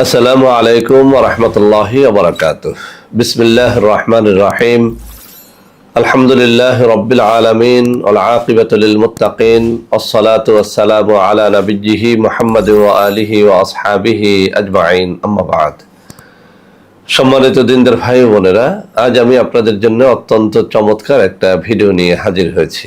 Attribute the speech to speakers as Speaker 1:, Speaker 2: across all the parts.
Speaker 1: আসসালামু আলাইকুম রহমতুল্লাহি ওবরাকাত বিসমিল্লাহ রহমান রাহিম। আলহামদুলিল্লাহ রব্বিল আলমিন আকিবাতুল মুতাকিন আসসালাতু ওয়াসসালামু আলা নবিজিহি মুহাম্মদ আলিহি ওয়া আসহাবিহি আজমাইন। আম্মা বাদ। সম্মানিত দিনদার ভাই ও বোনেরা, আজ আমি আপনাদের জন্য অত্যন্ত চমৎকার একটা ভিডিও নিয়ে হাজির হয়েছি।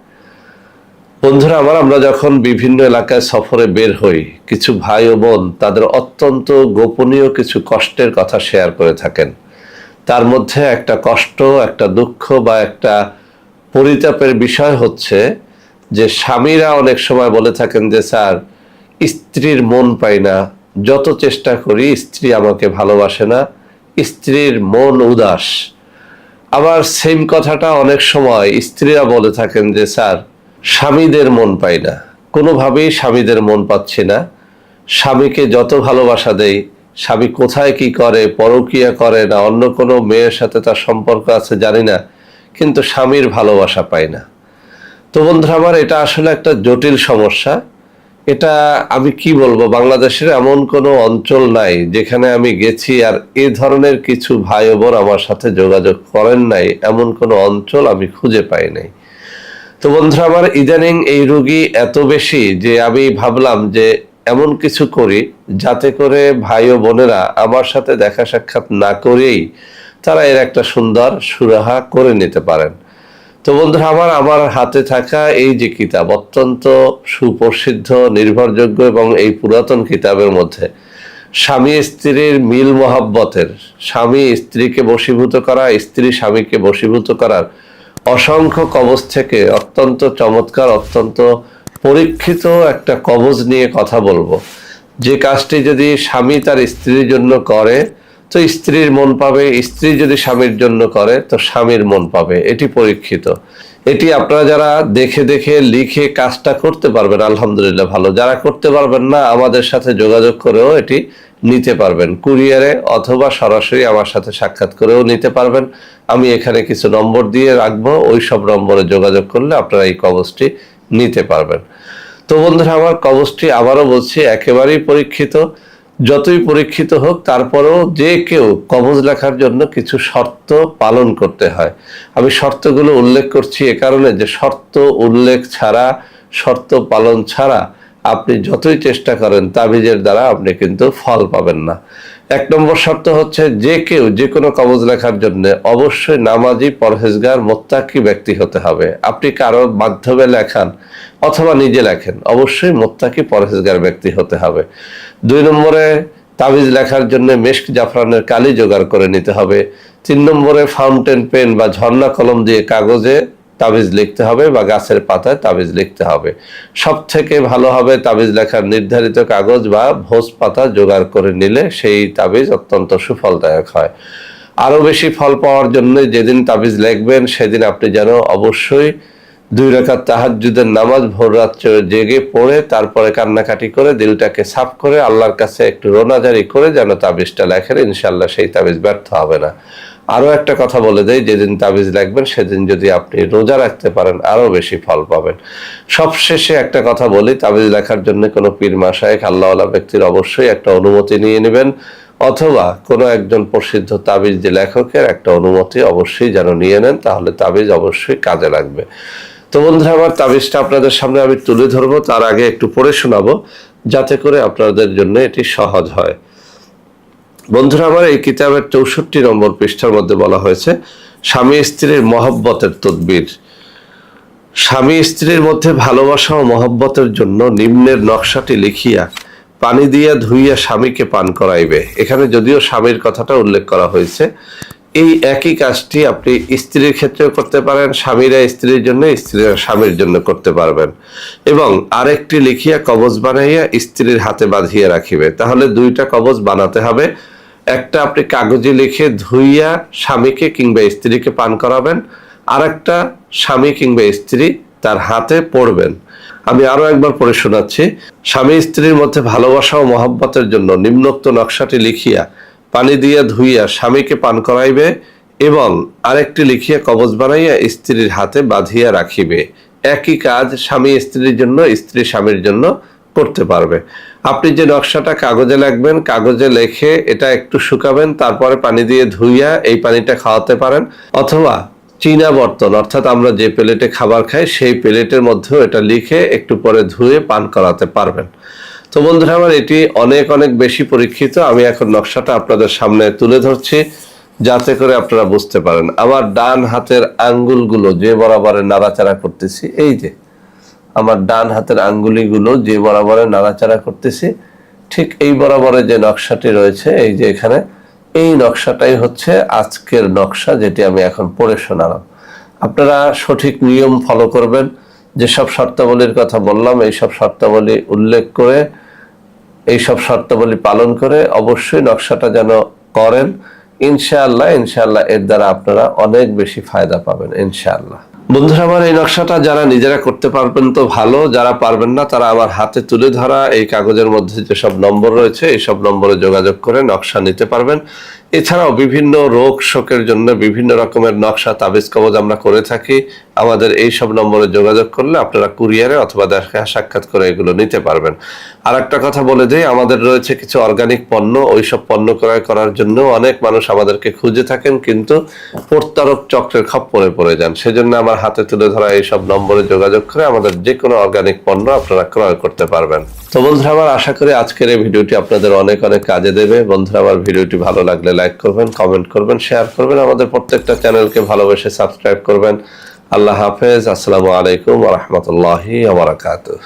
Speaker 1: বন্ধুরা, আমার, আমরা যখন বিভিন্ন এলাকায় সফরে বের হই, কিছু ভাই ও বোন তাদের অত্যন্ত গোপনীয় কিছু কষ্টের কথা শেয়ার করে থাকেন। তার মধ্যে একটা কষ্ট, একটা দুঃখ বা একটা পরিতাপের বিষয় হচ্ছে যে, স্বামীরা অনেক সময় বলে থাকেন যে, স্যার, স্ত্রীর মন পাই না। যত চেষ্টা করি, স্ত্রী আমাকে ভালোবাসে না। স্ত্রীর মন উদাস। আবার সেম কথাটা অনেক সময় স্ত্রীরা বলে থাকেন যে, স্যার স্বামীদের মন পাই না। কোনোভাবেই স্বামীদের মন পাচ্ছি না। স্বামীকে যত ভালোবাসা দেই, স্বামী কোথায় কি করে, পরকিয়া করে না, অন্য কোনো মেয়ের সাথে তার সম্পর্ক আছে জানি না, কিন্তু স্বামীর ভালোবাসা পাই না। তো বন্ধুরা আমার, এটা আসলে একটা জটিল সমস্যা। এটা আমি কি বলব, বাংলাদেশের এমন কোনো অঞ্চল নাই যেখানে আমি গেছি আর এ ধরনের কিছু ভাই বোন আমার সাথে যোগাযোগ করেন নাই, এমন কোনো অঞ্চল আমি খুঁজে পাই নাই। তো বন্ধুরা, আমার ইদানিং এই রোগী এত বেশি যে আমি ভাবলাম যে এমন কিছু করি যাতে করে ভাই ও বোনেরা আমার সাথে দেখা সাক্ষাৎ না করেই তারা এর একটা সুন্দর সুরাহা করে নিতে পারেন। তো বন্ধুরা, আমার আমার হাতে থাকা এই যে কিতাব অত্যন্ত সুপ্রসিদ্ধ, নির্ভরযোগ্য এবং এই পুরাতন কিতাবের মধ্যে, স্বামী স্ত্রীর মিল মহাব্বতের, স্বামী স্ত্রীকে বশীভূত করা, স্ত্রী স্বামীকে বশীভূত করার অসংখ্য কবজ থেকে অত্যন্ত চমৎকার, অত্যন্ত পরীক্ষিত একটা কবজ নিয়ে কথা বলব। যে কাজটি যদি স্বামী তার স্ত্রীর জন্য করে, তো স্ত্রীর মন পাবে, স্ত্রী যদি স্বামীর জন্য করে, তো স্বামীর মন পাবে। এটি পরীক্ষিত। এটি আপনারা যারা দেখে দেখে লিখে কাজটা করতে পারবেন, আলহামদুলিল্লাহ ভালো। যারা করতে পারবেন না, আমাদের সাথে যোগাযোগ করেও এটি নিতে পারবেন। কুরিয়ারে অথবা সরাসরি আমার সাথে সাক্ষাৎ করেও নিতে পারবেন। আমি এখানে কিছু নম্বর দিয়ে রাখব, ওই সব নম্বরে যোগাযোগ করলে আপনারা এই কবচটি নিতে পারবেন। তো বন্ধুরা, আমার কবচটি আবারও বলছি, একেবারেই পরীক্ষিত। যতই পরীক্ষিত হোক, তারপরেও যে কেউ কবজ লেখার জন্য কিছু শর্ত পালন করতে হয়। আমি শর্তগুলো উল্লেখ করছি এ কারণে যে শর্ত উল্লেখ ছাড়া, শর্ত পালন ছাড়া আপনি যতই চেষ্টা করেন, তাবিজের দ্বারা আপনি কিন্তু ফল পাবেন না। এক নম্বর শর্ত হচ্ছে যে কেউ যে কোনো কবজ লেখার জন্য অবশ্যই নামাজি, পরহেজগার, মোত্তাকি ব্যক্তি হতে হবে। আপনি কারও মাধ্যমে লেখান অথবা নিজে লেখেন, অবশ্যই মোত্তাকি, পরহেজগার ব্যক্তি হতে হবে। দুই নম্বরে তাবিজ লেখার জন্য মেশক জাফরানের কালি জোগাড় করে নিতে হবে। তিন নম্বরে ফাউন্টেন পেন বা ঝর্ণা কলম দিয়ে কাগজে তাবিজ লিখতে হবে বা গাছের পাতায় তাবিজ লিখতে হবে। সব থেকে ভালো হবে তাবিজ লেখার নির্ধারিত কাগজ বা ভোজ পাতা জোগাড় করে নিলে সেই তাবিজ অত্যন্ত সুফলদায়ক হয়। আরও বেশি ফল পাওয়ার জন্য যেদিন তাবিজ লিখবেন, সেদিন আপনি যেন অবশ্যই দুই রেখার তাহাজুদের নামাজ ভোর রাত্রে জেগে পড়ে তারপরে কান্নাকাটি করে দিলটাকে সাফ করে আল্লাহর কাছে একটু রোনাজারি করে যেন তাবিজটা লেখেন ইনশাল্লাহ সেই তাবিজ ব্যর্থ হবে না। আরও একটা কথা বলে দেয় যেদিন তাবিজ লাগবেন সেদিন যদি আপনি রোজা রাখতে পারেন আরও বেশি ফল পাবেন। সবশেষে একটা কথা বলি, তাবিজ লেখার জন্য কোনো পীর মাসায়ক আল্লাহওয়ালা ব্যক্তির অবশ্যই একটা অনুমতি নিয়ে নেবেন, অথবা কোনো একজন প্রসিদ্ধ তাবিজ যে লেখকের একটা অনুমতি অবশ্যই যেন নিয়ে নেন, তাহলে তাবিজ অবশ্যই কাজে লাগবে। তো বন্ধুরা, আমার তাবিজটা আপনাদের সামনে আমি তুলে ধরবো, তার আগে একটু পড়ে শোনাবো, যাতে করে আপনাদের জন্য এটি সহজ হয়। বন্ধুরা, আমার এই কিতাবের চৌষট্টি নম্বর পৃষ্ঠার মধ্যে বলা হয়েছে, স্বামী স্ত্রীর মহব্বতের তদবির। স্বামী স্ত্রীর মধ্যে ভালোবাসা ও মহব্বতের জন্য নিম্নের নকশাটি লিখিয়া, পানি দিয়া ধুইয়া স্বামীকে পান করাইবে। এখানে যদিও স্বামীর কথাটা উল্লেখ করা হয়েছে, এই একই কাজটি আপনি স্ত্রীর ক্ষেত্রেও করতে পারেন, স্বামীরা স্ত্রীর জন্য, স্ত্রীরা স্বামীর জন্য করতে পারবেন। এবং আরেকটি লিখিয়া কবজ বানাইয়া স্ত্রীর হাতে বাঁধিয়ে রাখিবে। তাহলে দুইটা কবজ বানাতে হবে একটা আপনি কাগজে লিখে ধুইয়া স্বামীকে কিংবা স্ত্রীকে পান করাবেন আর একটা স্বামী কিংবা স্ত্রী তার হাতে পড়বেন। আমি আরও একবার পড়ে শোনাচ্ছি। স্বামী স্ত্রীর মধ্যে ভালোবাসা ও মহব্বতের জন্য নিম্নোক্ত নকশাটি লিখিয়া, পানি দিয়া ধুইয়া স্বামীকে পান করাইবে এবং আরেকটি লিখিয়া কবজ বানাইয়া স্ত্রীর হাতে বাঁধিয়া রাখিবে। একই কাজ স্বামী স্ত্রীর জন্য, স্ত্রী স্বামীর জন্য করতে পারবে। আপনি যে নকশাটা কাগজে লাগবেন, কাগজে লেখে এটা একটু শুকাবেন, তারপরে পানি দিয়ে ধুইয়া এই পানিটা খাওয়াতে পারেন। অথবা চীনা বর্তন, অর্থাৎ আমরা যে প্লেটে খাবার খাই, সেই প্লেটের মধ্যেও এটা লিখে একটু পরে ধুয়ে পান করাতে পারবেন। তো বন্ধুরা আমার এটি অনেক অনেক বেশি পরীক্ষিত। আমি এখন নকশাটা আপনাদের সামনে তুলে ধরছি, যাতে করে আপনারা বুঝতে পারেন। আমার ডান হাতের আঙ্গুলগুলো যে বরাবরে নাড়াচাড়া করতেছি, এই যে। আমার ডান হাতের আঙ্গুলিগুলো যে বরাবরে নাড়াচাড়া করতেছি, ঠিক এই বরাবরে যে নকশাটি রয়েছে, এই যে এখানে, এই নকশাটাই হচ্ছে আজকের নকশা যেটি আমি এখন পড়ে শোনালাম। আপনারা সঠিক নিয়ম ফলো করবেন। যেসব শর্তাবলীর কথা বললাম, এইসব শর্তাবলী উল্লেখ করে, এইসব শর্তাবলী পালন করে অবশ্যই নকশাটা যেন করেন, ইনশাআল্লাহ ইনশাআল্লাহ এর দ্বারা আপনারা অনেক বেশি ফায়দা পাবেন, ইনশাআল্লাহ। বন্ধুরা, আমার এই নকশাটা যারা নিজেরা করতে পারবেন তো ভালো, যারা পারবেন না তারা আমার হাতে তুলে ধরা। এই কাগজের মধ্যে যেসব নম্বর রয়েছে এই সব নম্বরে যোগাযোগ করে নকশা নিতে পারবেন। এছাড়াও বিভিন্ন রোগ শোকের জন্য বিভিন্ন রকমের নকশা তাবিজ কবজ আমরা করে থাকি। আমাদের এই সব নম্বরে যোগাযোগ করলে আপনারা কুরিয়ারে অথবা দেখা সাক্ষাৎ করে এগুলো নিতে পারবেন। আর একটা কথা বলে দিই, আমাদের রয়েছে কিছু অর্গানিক পণ্য ওই সব পণ্য ক্রয় করার জন্য অনেক মানুষ আমাদেরকে খুঁজে থাকেন, কিন্তু প্রত্যারক চক্রের খপ্পরে পড়ে যান। সেজন্য আমার হাতে তুলে ধরা এই সব নম্বরে যোগাযোগ করে আমাদের যে কোনো অর্গানিক পণ্য আপনারা ক্রয় করতে পারবেন। তো বন্ধুরা, আমার আশা করি আজকের এই ভিডিওটি আপনাদের অনেক অনেক কাজে দেবে। বন্ধুরা, আমার ভিডিওটি ভালো লাগলে লাইক করবেন কমেন্ট করবেন শেয়ার করবেন। আমাদের প্রত্যেকটা চ্যানেলকে ভালোবেসে সাবস্ক্রাইব করবেন। আল্লাহ হাফেজ। আসসালামু আলাইকুম রহমতুল্লাহি আবরাকাতুহ